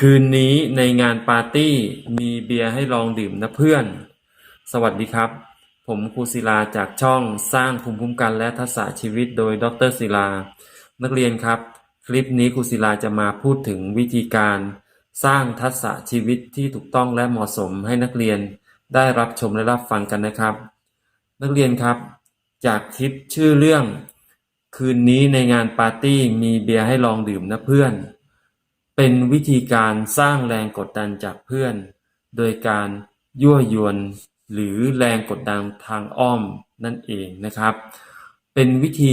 คืนนี้ในงานปาร์ตี้มีเบียร์ให้ลองดื่มนะเพื่อน สวัสดีครับ ผมครูศิลาจากช่องสร้างภูมิคุ้มกันและทักษะชีวิตโดยดรศิลา นักเรียนครับ คลิปนี้ครูศิลาจะมาพูดถึงวิธีการ สร้างทักษะชีวิตที่ถูกต้องและเหมาะสมให้นักเรียนได้รับชมและรับฟังกันนะครับ นักเรียนครับ จากคลิปชื่อเรื่อง คืนนี้ในงานปาร์ตี้มีเบียร์ให้ลองดื่มนะเพื่อน เป็นวิธีการสร้างแรงกดดันจากเพื่อน โดยการยั่วยวนหรือแรงกดดันทางอ้อมนั่นเองนะครับ เป็นวิธี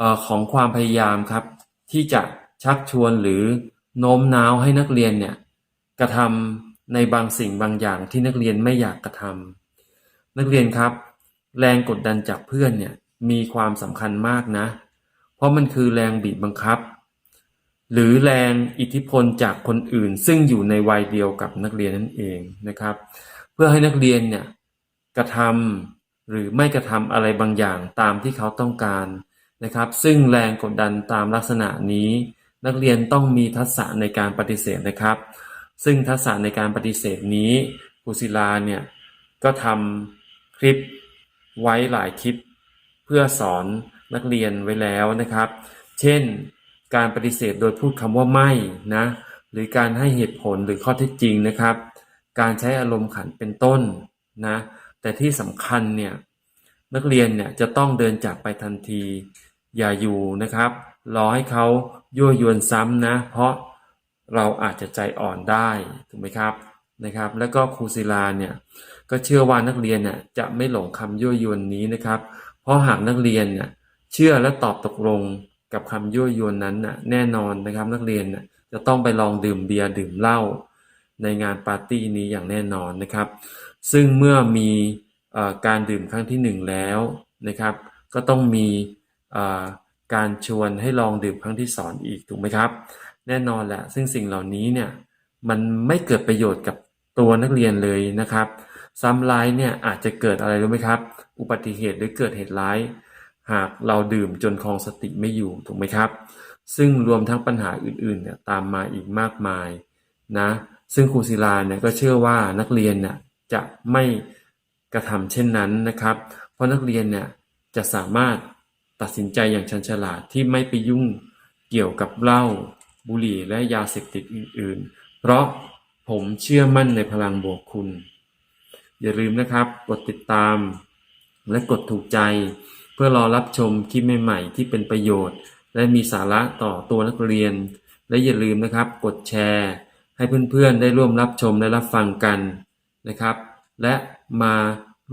อของความพยายามครับ ที่จะชักชวนหรือโน้มน้าวให้นักเรียนเนี่ยกระทำในบางสิ่งบางอย่างที่นักเรียนไม่อยากกระทำนักเรียนครับ แรงกดดันจากเพื่อนเนี่ยมีความสำคัญมากนะ เพราะมันคือแรงบีบบังคับ หรือแรงอิทธิพลจากคนอื่น ซึ่งอยู่ในวัยเดียวกับนักเรียนนั่นเองนะครับ เพื่อให้นักเรียนเนี่ยกระทำหรือไม่กระทำอะไรบางอย่างตามที่เขาต้องการนะครับ ซึ่งแรงกดดันตามลักษณะนี้ นักเรียนต้องมีทักษะในการปฏิเสธนะครับ ซึ่งทักษะในการปฏิเสธนี้ครูศิลาเนี่ยก็ทำคลิปไว้หลายคลิป เพื่อสอนนักเรียนไว้แล้วนะครับ เช่น การปฏิเสธโดยพูดคำว่าไม่นะ หรือการให้เหตุผลหรือข้อเท็จจริงนะครับ การใช้อารมณ์ขันเป็นต้นนะ แต่ที่สำคัญเนี่ยนักเรียนเนี่ยจะต้องเดินจากไปทันที อย่าอยู่นะครับ รอให้เขายั่วยวนซ้ำนะ เพราะเราอาจจะใจอ่อนได้ถูกไหมครับนะครับ แล้วก็ครูศิลาเนี่ยก็เชื่อว่านักเรียนเนี่ยจะไม่หลงคำยั่วยวนนี้นะครับ เพราะหากนักเรียนเนี่ยเชื่อและตอบตกลง กับคำยั่วยวนนั้นน่ะแน่นอนนะครับนักเรียนน่ะจะต้องไปลองดื่มเบียร์ดื่มเหล้าในงานปาร์ตี้นี้อย่างแน่นอนนะครับ ซึ่งเมื่อมีอการดื่มครั้งที่หนึ่งแล้วนะครับ ก็ต้องมีเอ่อการชวนให้ลองดื่มครั้งที่สองอีกถูกไหมครับ แน่นอนแหละซึ่งสิ่งเหล่านี้เนี่ยมันไม่เกิดประโยชน์กับตัวนักเรียนเลยนะครับซ้ำร้ายเนี่ยอาจจะเกิดอะไรรู้ไหมครับ อุบัติเหตุหรือเกิดเหตุร้าย หากเราดื่มจนครองสติไม่อยู่ถูกไหมครับ ซึ่งรวมทั้งปัญหาอื่นๆเนี่ยตามมาอีกมากมายนะซึ่งครูศิลาเนี่ยก็เชื่อว่านักเรียนเนี่ยจะไม่กระทำเช่นนั้นนะครับ เพราะนักเรียนเนี่ยจะสามารถตัดสินใจอย่างชันฉลาดที่ไม่ไปยุ่งเกี่ยวกับเหล้าบุหรี่และยาเสพติดอื่น ๆ เพราะผมเชื่อมั่นในพลังบวกคุณ อย่าลืมนะครับ กดติดตามและกดถูกใจ พื่อรอรับชมคลิปใหม่ๆที่เป็นประโยชน์ และมีสาระต่อตัวนักเรียน และอย่าลืมนะครับ กดแชร์ ให้เพื่อนๆได้ร่วมรับชมและรับฟังกันนะครับ และมา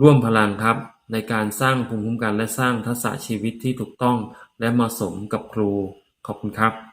ร่วมพลังครับ ในการสร้างภูมิคุ้มกันและสร้างทักษะชีวิตที่ถูกต้องและเหมาะสมกับครู ขอบคุณครับ